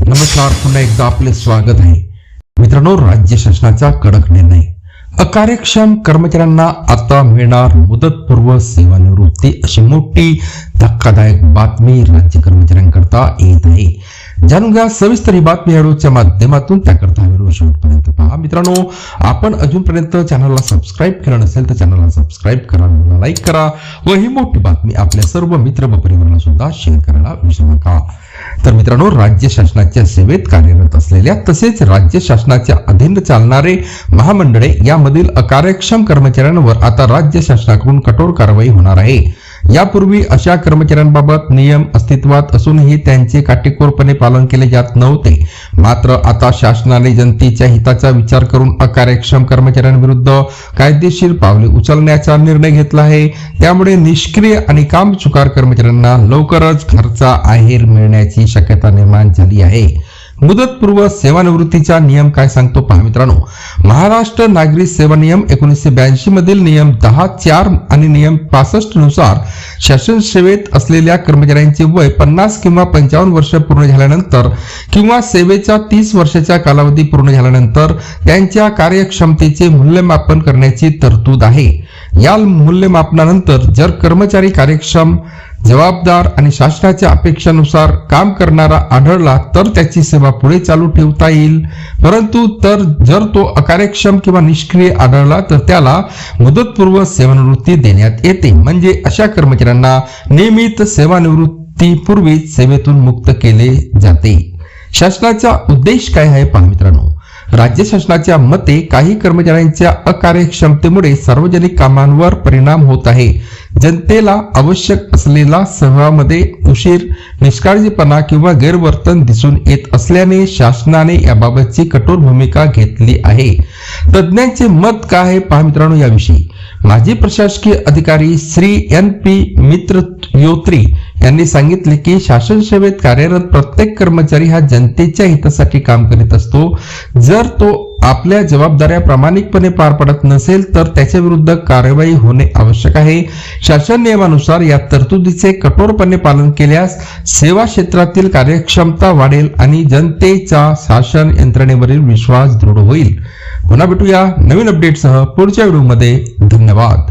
नमस्कार पुन्हा एकदा आपले स्वागत आहे. मित्रांनो राज्य शासनाचा कडक निर्णय. अकार्यक्षम कर्मचाऱ्यांना आता मिळणार मुदतपूर्व सेवानिवृत्ती अशी मोठी धक्कादायक बातमी राज्य कर्मचाऱ्यांकरता येत आहे. जाणून घ्या सविस्तर ही बातमी व्हिडिओच्या माध्यमातून त्याकरता व्हिडिओ शेवटपर्यंत पहा मित्रांनो आपण अजूनपर्यंत चॅनलला सबस्क्राईब केलं नसेल तर चॅनलला सबस्क्राईब करा व्हिडिओला लाईक करा व ही मोठी बातमी आपल्या सर्व मित्र व परिवाराला सुद्धा शेअर करायला विसरू नका. तर मित्रांनो राज्य शासनाच्या सेवेत कार्यरत असलेल्या तसेच राज्य शासनाच्या अधीन चालणारे महामंडळे यामधील अकार्यक्षम कर्मचाऱ्यांवर आता राज्य शासनाकडून कठोर कारवाई होणार आहे. यापूर्वी अशा कर्मचाऱ्यांबाबत नियम अस्तित्वात असूनही त्यांचे काटेकोरपणे पालन केले जात नव्हते. मात्र आता शासनाने जनतेच्या हिताचा विचार करून अकार्यक्षम कर्मचाऱ्यांविरुद्ध कायदेशीर पावले उचलण्याचा निर्णय घेतला आहे. त्यामुळे निष्क्रिय आणि कामचुकार कर्मचाऱ्यांना लवकरच घरचा आहेर मिळण्याची शक्यता निर्माण झाली आहे. मुदतपूर्व सेवानिवृत्तीचा नियम काय सांगतो पहा मित्रांनो. महाराष्ट्र नागरी सेवा नियम एकोणीसशे ब्याऐंशी मधील नियम दहा चार आणि नियम पासष्टनुसार शासन सेवेत असलेल्या कर्मचाऱ्यांचे वय पन्नास किंवा पंचावन्न वर्ष पूर्ण झाल्यानंतर किंवा सेवेचा तीस वर्षाच्या कालावधी पूर्ण झाल्यानंतर त्यांच्या कार्यक्षमतेचे मूल्यमापन करण्याची तरतूद आहे. या मूल्यमापनानंतर जर कर्मचारी कार्यक्षम जबाबदार आणि शासनाच्या अपेक्षानुसार काम करणारा आढळला तर त्याची सेवा पुढे चालू ठेवता येईल. परंतु तर जर तो अकार्यक्षम किंवा निष्क्रिय आढळला तर त्याला मुदतपूर्व सेवानिवृत्ती देण्यात येते. म्हणजे अशा कर्मचाऱ्यांना नियमित सेवानिवृत्तीपूर्वीच सेवेतून मुक्त केले जाते. शासनाचा उद्देश काय आहे पहा मित्रांनो? राज्य शासनाच्या मते काही कर्मचाऱ्यांच्या अकार्यक्षमतेमुळे सार्वजनिक कामांवर परिणाम होत आहे. जनतेला आवश्यक असलेला सहभागामध्ये उशीर निष्काळजीपणा किंवा गैरवर्तन दिसून येत असल्याने शासनाने याबाबतची कठोर भूमिका घेतली आहे. तज्ज्ञांचे मत काय आहे पहा मित्रांनो याविषयी. माजी प्रशासकीय अधिकारी श्री एन पी मित्र योत्री यांनी सांगितले की शासन सेवेत कार्यरत प्रत्येक कर्मचारी हा जनतेच्या हितासाठी काम करीत असतो. जर तो आपल्या जबाबदाऱ्या प्रामाणिकपणे पार पडत नसेल तर त्याच्या विरुद्ध कारवाई होणे आवश्यक आहे. शासन नियमानुसार या तरतुदीचे कठोरपणे पालन केल्यास सेवा क्षेत्रातील कार्यक्षमता वाढेल आणि जनतेचा शासन यंत्रणेवरील विश्वास दृढ होईल. पुन्हा भेटूया नवीन अपडेटसह पुढच्या व्हिडिओमध्ये. धन्यवाद.